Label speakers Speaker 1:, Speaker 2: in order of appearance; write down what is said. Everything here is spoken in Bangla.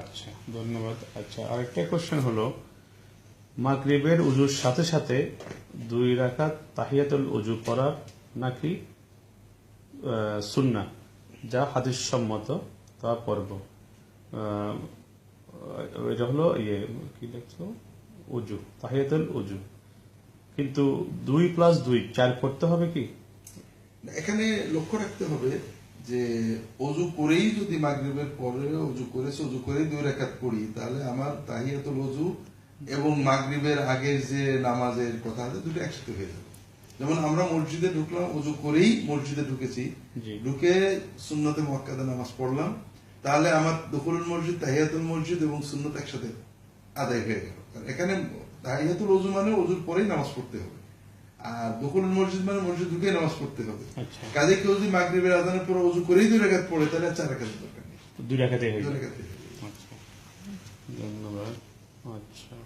Speaker 1: আচ্ছা ধন্যবাদ। আচ্ছা আরেকটা কোশ্চেন হলো, মাগরিবের উজুর সাথে সাথে দুই রাকাত তাহিয়াতুল উজু করার নাকি সুন্না, যা হাদিস সম্মত তা পর্ব এটা হলো ইয়ে কি লিখছো উজু, তাহিয়াতুল উজু। কিন্তু দুই প্লাস দুই, চার করতে হবে কি?
Speaker 2: এখানে লক্ষ্য রাখতে হবে যে অজু করেই যদি মাগরিবের পরে অজু করেছে অজু করেই দুই রেখাত পড়ি তাহলে আমার তাহিয়াতুল অজু এবং মাগরিবের আগের যে নামাজের কথা আছে দুটো একসাথে হয়ে যাবে। যেমন আমরা মসজিদে ঢুকলাম অজু করেই মসজিদে ঢুকেছি। ঢুকে সুন্নতে মক্কাদে নামাজ পড়লাম তাহলে আমার দখলুল মসজিদ তাহিয়াতুল মসজিদ এবং সুন্নত একসাথে আদায় হয়ে গেল। এখানে তাহিয়াতুল অজু মানে অজুর পরেই নামাজ পড়তে হবে। আর দোকান মসজিদ মানে মসজিদ ঢুকে নামাজ পড়তে হবে।
Speaker 1: আচ্ছা।
Speaker 2: কাজে কেউ যদি মাগরিবের আদানের পর অজু করেই দুই রেখাত পড়ে তাহলে চার রেখাতের দরকার নেই।
Speaker 1: দুই রাখাতে
Speaker 2: দুই রেখাত।
Speaker 1: আচ্ছা। ধন্যবাদ। আচ্ছা।